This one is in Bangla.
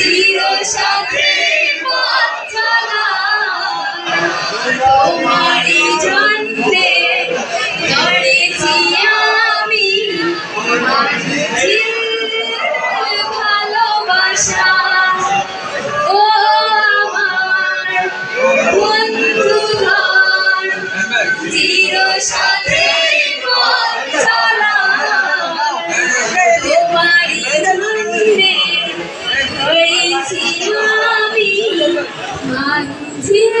চির সাথে পথ চলা। சிவாவி மஞ்சில்